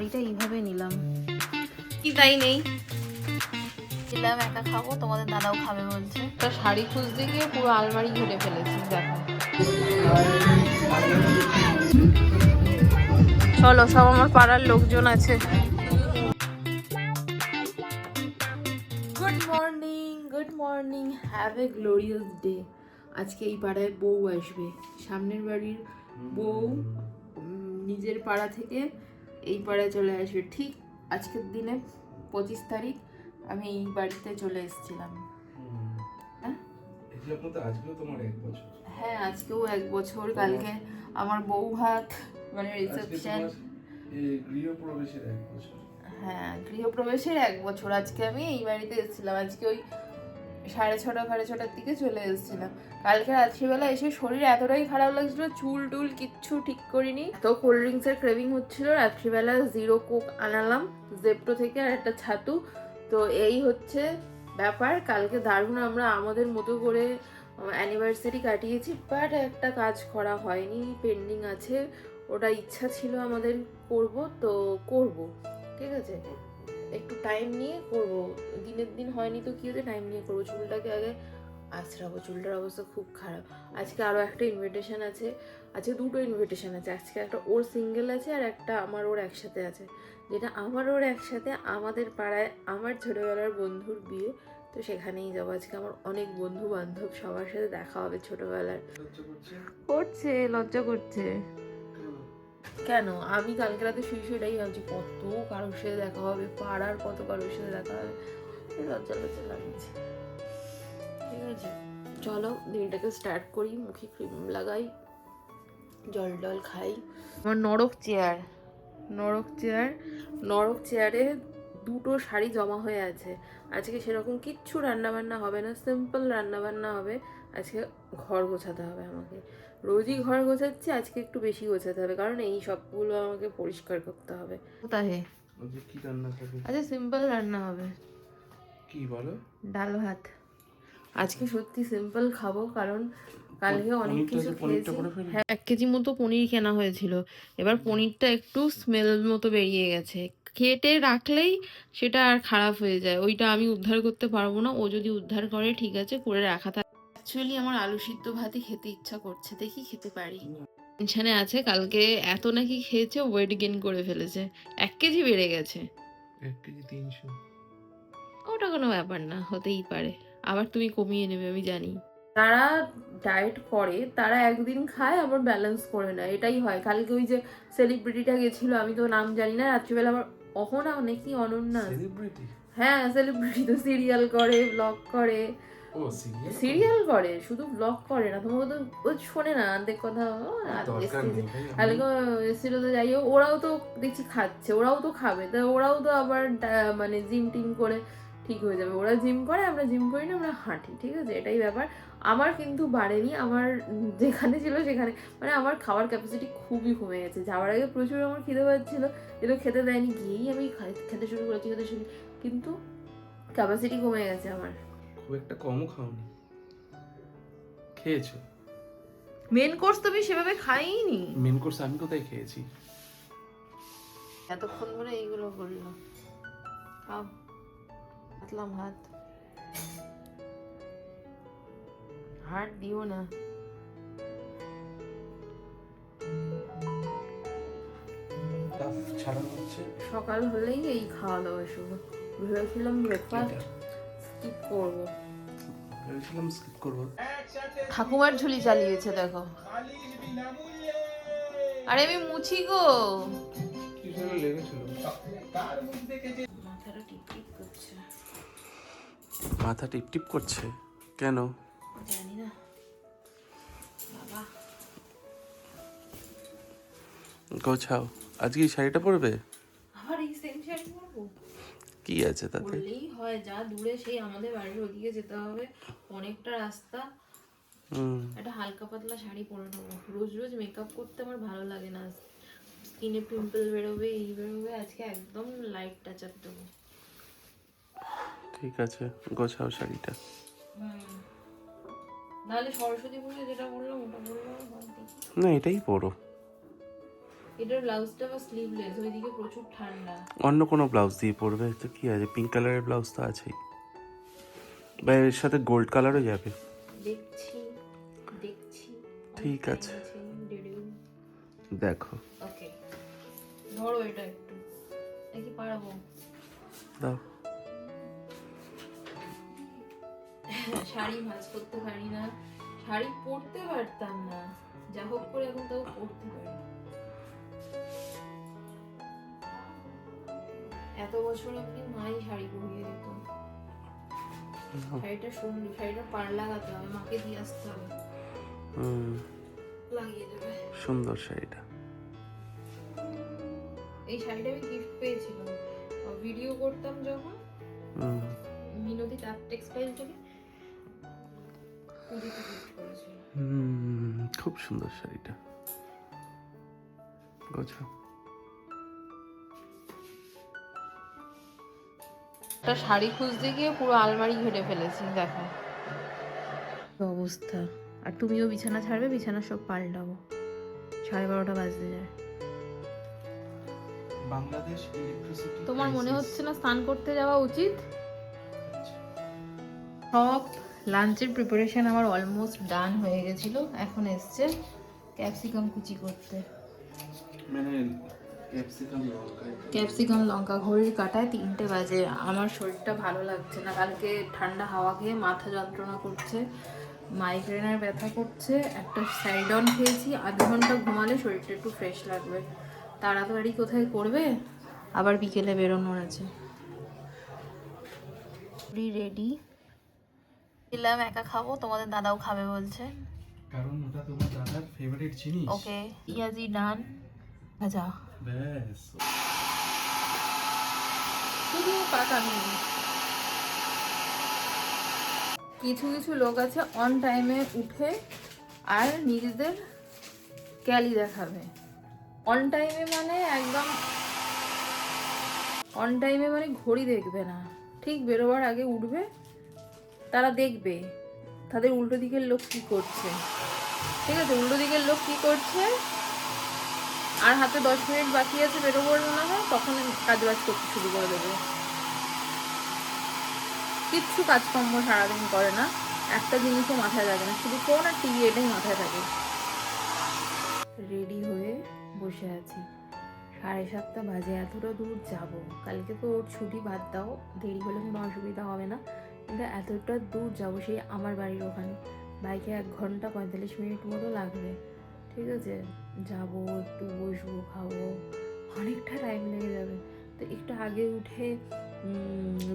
শাড়িটা এইভাবে নিলাম। কি তাই নেই? দিলাম একা খাব তোমাদের দাদাও খাবে বলছে। একটা শাড়ি খুঁজতে গিয়ে পুরো আলমারি ঘুরে ফেলেছি দেখো। চলো সব আমার পাড়ার লোকজন আছে। Good morning good morning have a glorious day আজকে এই পাড়ায় বউ আসবে। সামনের বাড়ির বউ নিজের পাড়া থেকে এই পাড়ায় চলে আসবে ঠিক আজকের দিনে পঁচিশ তারিখ আমি এই বাড়িতে চলে এসেছিলাম। হ্যাঁ? হ্যাঁ আজকেও এক বছর। কালকে আমার বউ ভাত মানে রিসেপশন গৃহপ্রবেশের এক বছর। হ্যাঁ গৃহপ্রবেশের এক বছর আজকে আমি এই বাড়িতে এসেছিলাম। আজকে ওই সাড়ে ছটা, সাড়ে ছটার দিকে চলে এসেছিলাম। কালকে রাত্রিবেলা এসে শরীর এতটাই খারাপ লাগছিল, চুল টুল কিচ্ছু ঠিক করিনি। তো কোল্ড ড্রিঙ্কসের ক্রেভিং হচ্ছিল, রাত্রিবেলা জিরো কোক আনালাম জেপটো থেকে আর একটা ছাতু। তো এই হচ্ছে ব্যাপার, কালকে দারুণ আমরা আমাদের মতো করে অ্যানিভার্সারি কাটিয়েছি বাট একটা কাজ করা হয়নি পেন্ডিং আছে। ওটা ইচ্ছা ছিল আমাদের করব, তো করব, ঠিক আছে? একটু টাইম নিয়ে করব। দিনের দিন হয়নি তো কি হচ্ছে টাইম নিয়ে করব। চুলটাকে আগে আছড়াবো চুলটার অবস্থা খুব খারাপ। আজকে আরও একটা ইনভিটেশন আছে আজকে দুটো ইনভিটেশান আছে। আজকে একটা ওর সিঙ্গেল আছে আর একটা আমার ওর একসাথে আছে। যেটা আমার ওর একসাথে আমাদের পাড়ায় আমার ছোটোবেলার বন্ধুর বিয়ে। তো সেখানেই যাব। আজকে আমার অনেক বন্ধু বান্ধব সবার সাথে দেখা হবে ছোটোবেলার। করছে লজ্জা করছে। কেন? আমি কালকে রাতে শুয়ে শুয়ে এটাই ভাবছি, কত কারোর সাথে দেখা হবে, পাড়ার কত কারোর সাথে দেখা হবে? লজ্জা লজ্জা লাগছে। ঠিক আছে, চলো দিনটাকে স্টার্ট করি, মুখে ক্রিম লাগাই, জল টল খাই। আমার নরক চেয়ার নরক চেয়ার নরক চেয়ারে দুটো শাড়ি জমা হয়ে আছে। আজকে সেরকম কিচ্ছু রান্না বান্না হবে না সিম্পল রান্না বান্না হবে। আজকে ঘর গোছাতে হবে আমাকে। রোজই ঘর গোছাচ্ছি আজকে একটু বেশি গোছাতে হবে কারণ এই সবগুলো আমাকে পরিষ্কার করতে হবে। কোথায়? কি রান্না আচ্ছা সিম্পল রান্না হবে। কি বলো? ডাল ভাত। আজকে সত্যি সিম্পল খাব কারণ কালকে অনেক কিছু খেয়েছি। হ্যাঁ এক কেজি মতো পনির কেনা হয়েছিল। এবার পনিরটা একটু স্মেল মতো বেরিয়ে গেছে। কেটে রাখলেই সেটা আর খারাপ হয়ে যায়। ওইটা আমি উদ্ধার করতে পারব না। ও যদি উদ্ধার করে ঠিক আছে করে রাখা থাকে। অ্যাকচুয়ালি আমার আলু সিদ্ধ ভাতই খেতে ইচ্ছা করছে। দেখি খেতে পারি। টেনশনে আছে। কালকে এত নাকি খেয়েছে ওয়েট গেইন করে ফেলেছে। এক কেজি বেড়ে গেছে। এক কেজি তিনশো। ওটা কোনো ব্যাপার না হতেই পারে। আবার তুমি কমিয়ে নেবে আমি জানি। তারা ডায়েট করে তারা একদিন খায় আবার ব্যালেন্স করে নেয়। এটাই হয়। কালকে ওই যে সেলিব্রিটিটা গেছিল আমি তো নাম জানি না রাত্রিবেলা আবার অহনা নাকি অনন্যা? সেলিব্রিটি হ্যাঁ সেলিব্রিটি তো সিরিয়াল করে ব্লগ করে। ও সিরিয়াল করে? শুধু ব্লগ করে না তোমাকে তো ও শোনে না অর্ধেক কথা। এসেছিল তো যাই হোক ওরাও তো দেখছি খাচ্ছে ওরাও তো খাবে। তা ওরাও তো আবার মানে জিম টিম করে ঠিক হয়ে যাবে। ওরা জিম করে আমরা জিম করি না আমরা হাঁটি ঠিক আছে? এটাই ব্যাপার। আমার কিন্তু বাড়েনি আমার যেখানে ছিল সেখানে। মানে আমার খাওয়ার ক্যাপাসিটি খুবই কমে গেছে। যাওয়ার আগে প্রচুর আমার খিদে পাচ্ছিল এগুলো খেতে দেয়নি গিয়েই আমি খাই- খেতে শুরু করেছি খেতে শুরু কিন্তু ক্যাপাসিটি কমে গেছে আমার। খুব একটা কমও খাওনি। খেয়েছো? মেন কোর্স তো আমি সেভাবে খাইনি। মেন কোর্স আমি কোথায় খেয়েছি? এতক্ষণ ধরে এইগুলো করলাম। খাও পাতলাম হাত হাত দিও না সকাল হলেই এই খাওয়া দাওয়া শুরু ভেবেছিলাম ব্রেকফাস্ট স্কিপ করব. ভেবেছিলাম স্কিপ করব. ঠাকুমার ঝুলি চালিয়েছে দেখো। আরে আমি মুছি গো। কি লেগেছিল? মাথা টিপ টিপ করছে। কেন? জানি না বাবা। গোছাও। আজকে এই শাড়িটা পরবে? আবার এই সেম শাড়ি পরবো? কি আছে তাতে? বললেই হয় যা দূরে সেই আমাদের বাড়ির ওদিকে যেতে হবে। অনেকটা রাস্তা। হুম। একটা হালকা পাতলা শাড়ি পরে নেব। রোজ রোজ মেকআপ করতে আমার ভালো লাগে না। স্কিনে পিম্পল বেরোবে এই বেরোবে আজকে একদম লাইট টাচ আপ দেবো। ঠিক আছে গোছাও শাড়িটা। নাহলে সরস্বতী পুজো যেটা বললাম ওটা বললাম না এটাই পরো। এটার ব্লাউজটা বা স্লিভলেস ওইদিকে প্রচুর ঠান্ডা। অন্য কোনো ব্লাউজ দিয়ে পরবে? তো কি আছে? পিঙ্ক কালারের ব্লাউজ তো আছেই। বা এর সাথে গোল্ড কালারও যাবে। দেখছি দেখছি। ঠিক আছে। দেখো। ওকে ধরো এটা একটু। পারব। দাও। শাড়ি ভাঁজ করতে পারি না শাড়ি পরতে পারতাম না। যা হোক করে এখন তাও পরতে পারি। এত বছর অব্দি মাই শাড়ি পরিয়ে দিত শাড়িটা সুন্দর শাড়িটা পার লাগাতে হবে মাকে দিয়ে আসতে হবে। হুম। লাগিয়ে দেবে। সুন্দর শাড়িটা। এই শাড়িটা আমি গিফট পেয়েছিলাম। ভিডিও করতাম যখন মিনতি তার টেক্সটাইল থেকে। হুম খুব সুন্দর শাড়িটা। গোছাও একটা শাড়ি খুঁজতে গিয়ে পুরো আলমারি ঘেটে ফেলেছি দেখো। অবস্থা? আর তুমিও বিছানা ছাড়বে বিছানা সব পাল্টাবো। সাড়ে বারোটা বাজতে যায়। বাংলাদেশ ইলেকট্রিসিটি তোমার মনে হচ্ছে না স্নান করতে যাওয়া উচিত? সব লাঞ্চের প্রিপারেশন আমার অলমোস্ট ডান হয়ে গেছিল। এখন এসছে ক্যাপসিকাম কুচি করতে। মানে ক্যাপসিকাম লঙ্কা ক্যাপসিকাম লঙ্কা ঘড়ির কাটায় তিনটে বাজে। আমার শরীরটা ভালো লাগছে না। কালকে ঠান্ডা হাওয়া খেয়ে মাথা যন্ত্রণা করছে মাইগ্রেনের ব্যথা করছে। একটা সাইডন খেয়েছি। আধ ঘণ্টা ঘুমালে শরীরটা একটু ফ্রেশ লাগবে। তাড়াতাড়ি কোথায় করবে? আবার বিকেলে বেরোনোর আছে। রেডি দিলাম একা খাব তোমাদের দাদাও খাবে বলছে। কারণ ওটা তোমার দাদার ফেভারিট জিনিস। ওকে পিঁয়াজি ডান ভাজা। ব্যাস। শুধু পাকা নেই কিছু কিছু লোক আছে অন টাইমে উঠে আর নিজেদের ক্যালি দেখাবে। অন টাইমে মানে একদম অন টাইমে মানে ঘড়ি দেখবে না। ঠিক বেরোবার আগে উঠবে তারা দেখবে তাদের উল্টো দিকের লোক কি করছে। ঠিক আছে, উল্টো দিকের লোক কি করছে? আর হাতে দশ মিনিট বাকি আছে বেরোবার মনে হয়, তখন কাজ বাজ করতে শুরু করে দেবে। কিচ্ছু কাজকর্ম সারাদিন করে না, একটা জিনিসও মাথায় থাকে না, শুধু ফোন আর টিভি এটাই মাথায় থাকে। রেডি হয়ে বসে আছি। সাড়ে সাতটা বাজে, এতটা দূর যাব। কালকে তো ওর ছুটি বাদ দাও, দেরি হলে কোনো অসুবিধা হবে না। কিন্তু এতটা দূর যাব সেই আমার বাড়ির ওখানে। বাইকে এক ঘণ্টা পঁয়তাল্লিশ মিনিট মতো লাগবে। ঠিক আছে? যাব, একটু বসবো, খাব। অনেকটা টাইম লেগে যাবে। তো একটু আগে উঠে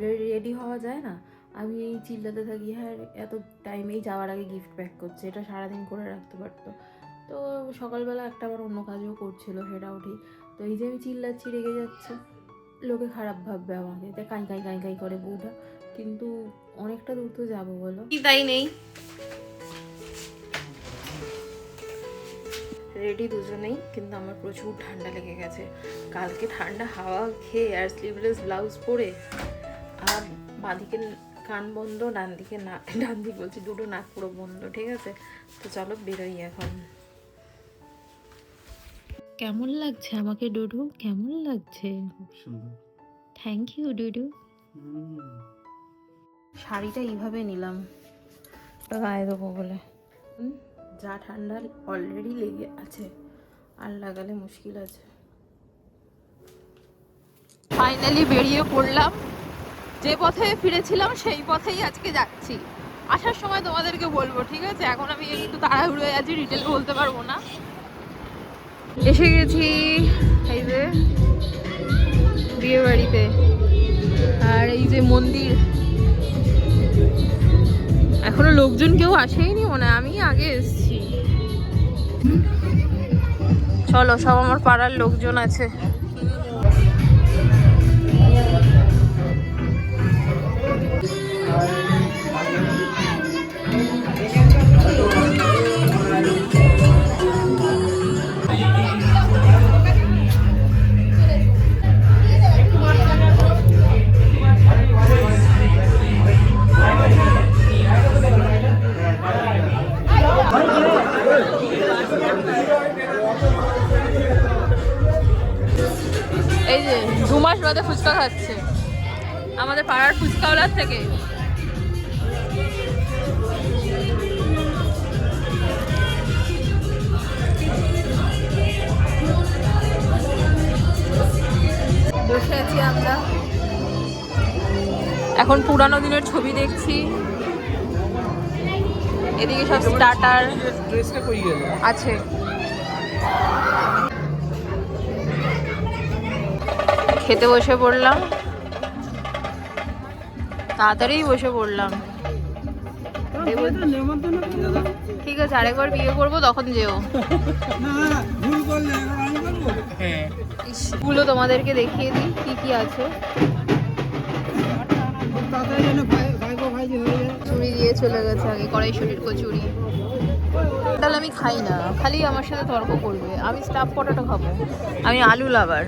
রেডি হওয়া যায় না? আমি এই চিল্লাতে থাকি হ্যাঁ এত টাইমেই যাওয়ার আগে গিফট প্যাক করছে। এটা সারাদিন করে রাখতে পারতো। তো সকালবেলা একটা আবার অন্য কাজও করছিল, সেটাও ঠিক। তো এই যে আমি চিল্লাচ্ছি, রেগে যাচ্ছে, লোকে খারাপ ভাববে আমাকে। যে কাই কাই কাই কাই করে বউটা। কিন্তু অনেকটা দূর তো যাব বলো? কি তাই নেই? রেডি দুজনেই কিন্তু আমার প্রচুর ঠান্ডা লেগে গেছে। কালকে ঠান্ডা হাওয়া খেয়ে আর স্লিভলেস ব্লাউজ পরে আর বাঁদিকে কান বন্ধ ডান দিকে না ডান দিক বলছি দুটো নাক পুরো বন্ধ ঠিক আছে? তো চলো বেরোই এখন। কেমন লাগছে আমাকে ডুডু? কেমন লাগছে? খুব সুন্দর। Thank you Dudu. হুম। শাড়িটা এইভাবে নিলাম। গায়ে দেবো বলে। যা ঠান্ডা অলরেডি লেগে আছে আর লাগালে মুশকিল আছে। ফাইনালি বেরিয়ে পড়লাম। যে পথে ফিরেছিলাম সেই পথেই আজকে যাচ্ছি। আসার সময় তোমাদেরকে বলব ঠিক আছে? এখন আমি একটু তাড়াহুড়ো হয়ে আছি ডিটেল বলতে পারব না। এসে গেছি এই যে বিয়ে বাড়িতে আর এই যে মন্দির এখনও লোকজন কেউ আসেইনি মনে আমি আগে এসেছি। চলো সব আমার পাড়ার লোকজন আছে। থেকে বসে আছি আমরা। এখন পুরানো দিনের ছবি দেখছি। এদিকে সব স্টার্টার আছে। খেতে বসে পড়লাম। তাড়াতাড়ি বসে পড়লাম। ঠিক আছে আরেকবার বিয়ে করব তখন যেও। হ্যাঁ। গুলো তোমাদেরকে দেখিয়ে দিই কি কি আছে। চুড়ি দিয়ে চলে গেছে আগে কড়াইশুটির কচুরি। তাহলে আমি খাই না খালি আমার সাথে তর্ক করবে। আমি স্টাফ পটাটো খাব। আমি আলু লাভার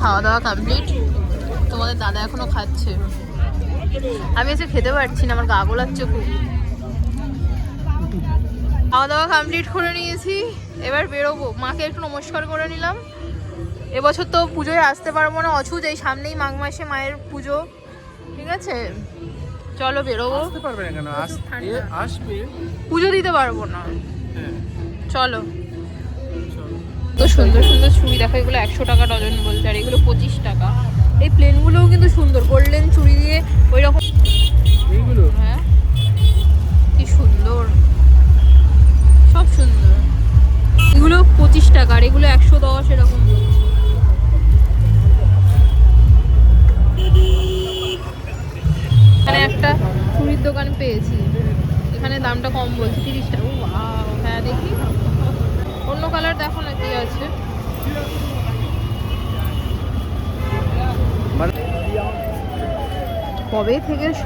খাওয়া দাওয়া কমপ্লিট তোমাদের দাদা এখনও খাচ্ছে। আমি এসে খেতে পারছি না আমার গা গোলাচ্ছে খুব। খাওয়া দাওয়া কমপ্লিট করে নিয়েছি। এবার বেরোবো। মাকে একটু নমস্কার করে নিলাম। এবছর তো পুজোয় আসতে পারব না অছুত। এই সামনেই মাঘ মাসে মায়ের পুজো। ঠিক আছে? চলো বেরোবো। আসতে পারবে না কেন? আসবে। পুজো দিতে পারব না। হ্যাঁ। চলো। চলো তো সুন্দর সুন্দর চুড়ি দেখো, এগুলো একশো টাকা ডজন বলছে, আর এগুলো পঁচিশ টাকা। এই প্লেনগুলোও কিন্তু সুন্দর গোল্ডেন চুড়ি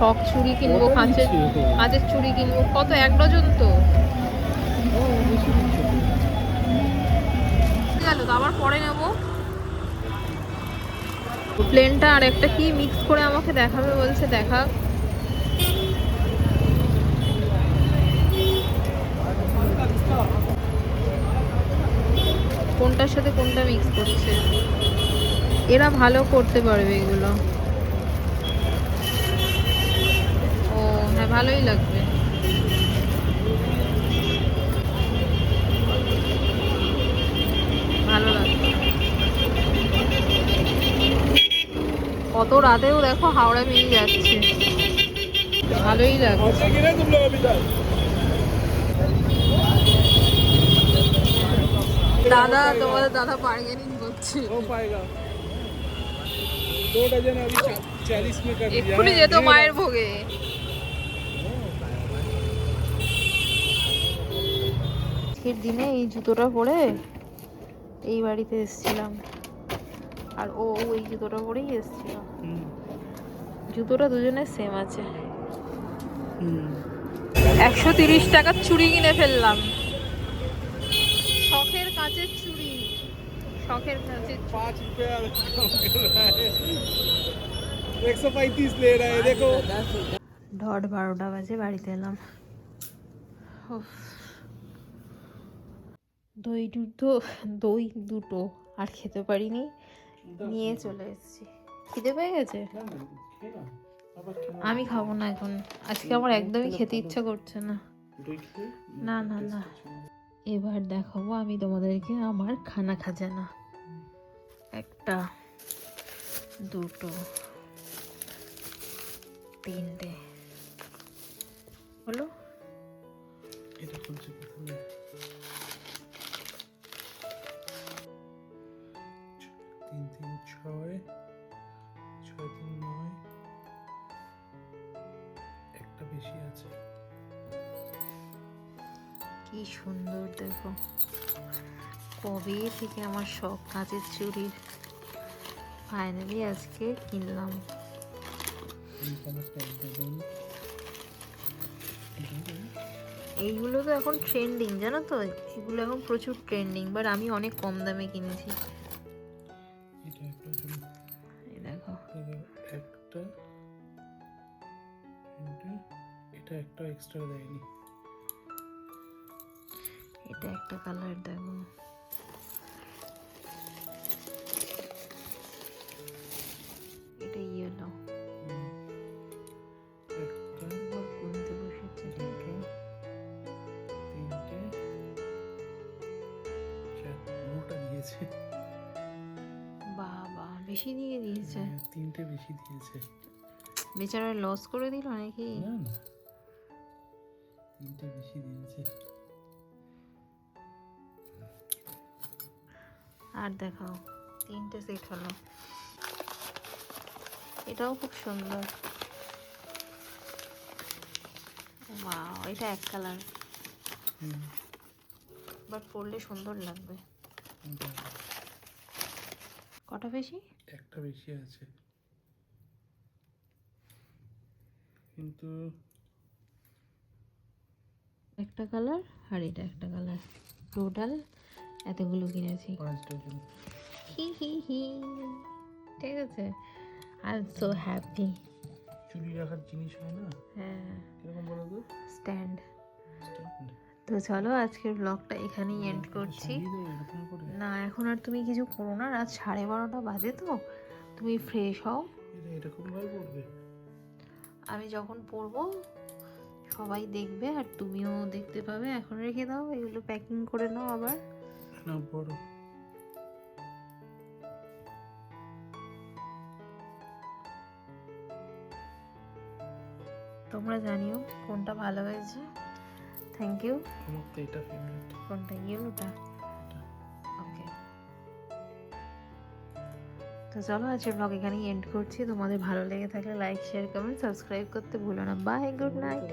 শখ চুড়ি কিনবো কাঁচের কাঁচের চুড়ি কিনবো কত এক ডজন তো? গেল তো আবার পরে নেব। প্লেনটা আর একটা কি মিক্স করে আমাকে দেখাবে বলছে দেখা। কোনটার সাথে কোনটা মিক্স করছে? এরা ভালো করতে পারবে এগুলো। ভালোই লাগবে। ভালো লাগবে। কত রাতেও দেখো হাওড়া বেরিয়ে যাচ্ছে। ভালোই লাগছে। দাদা তোমাদের দাদা বার্গেনিং করছে। এক্ষুনি যেত মায়ের ভোগে। আজকের দিনে এই জুতোটা পরে এই বাড়িতে এসছিলাম। আর ও এই জুতোটা পরেই এসেছিল। জুতোটা দুজনের সেম আছে। একশো তিরিশ টাকার চুড়ি কিনে ফেললাম। শখের কাঁচের চুড়ি। শখের কাঁচের পাঁচ একশো পঁয়ত্রিশ দেখো। ঢট বারোটা বাজে বাড়িতে এলাম। দই দুটো দই দুটো আর খেতে পারিনি। নিয়ে চলে এসেছি। খিদে পেয়ে গেছে? আমি খাব না এখন। আজকে আমার একদমই খেতে ইচ্ছা করছে না। না না না। এবার দেখাবো আমি তোমাদেরকে আমার খানা খাজানা। একটা দুটো তিনটে। হলো? এটা তিন তিন, ছয় ছয়, তিন, নয়। একটা বেশি আছে। কি সুন্দর, দেখো। কবে থেকে আমার শখ কাঁচের চুড়ির ফাইনালি আজকে কিনলাম। এইগুলো তো এখন ট্রেন্ডিং জানো তো? এগুলো এখন প্রচুর ট্রেন্ডিং বাট আমি অনেক কম দামে কিনেছি। দেখো। একটা এটা একটা এক্সট্রা দেয়নি। এটা একটা কালার দেখো বেশি দিয়েছে। বেচারা লস করে দিল নাকি? না না। তিনটে বেশি দিয়েছে। আর দেখাও তিনটে সেট হলো। এটাও খুব সুন্দর। ওয়াও এটা এক কালার বাট পরলে সুন্দর লাগবে। কটা বেশি? একটা বেশি আছে। কিন্তু একটা কালার আর এটা একটা কালার। টোটাল এতগুলো কিনেছি। হি হি হি। ঠিক আছে। আই এম সো হ্যাপি চুরি রাখার জিনিস হয় না? হ্যাঁ। কীরকম বলো তো? স্ট্যান্ড তো চলো আজকের ব্লগটা এখানেই এন্ড করছি। না এখন আর তুমি কিছু করো না। রাত সাড়ে বারোটা বাজে তো। তুমি ফ্রেশ হও। এটা এরকম ভাবে পড়বে আমি যখন পরবো সবাই দেখবে আর তুমিও দেখতে পাবে। এখন রেখে দাও এগুলো প্যাকিং করে নাও আবার। না বড় তোমরা জানিও কোনটা ভালো হয়েছে। থ্যাংক ইউ আমার তো এটা ফেভারিট কোনটা ইয়েলোটা তো চলো আজকের ব্লগ এখানেই এন্ড করছি। তোমাদের ভালো লেগে থাকলে লাইক শেয়ার কমেন্ট সাবস্ক্রাইব করতে ভুলো না। Bye good night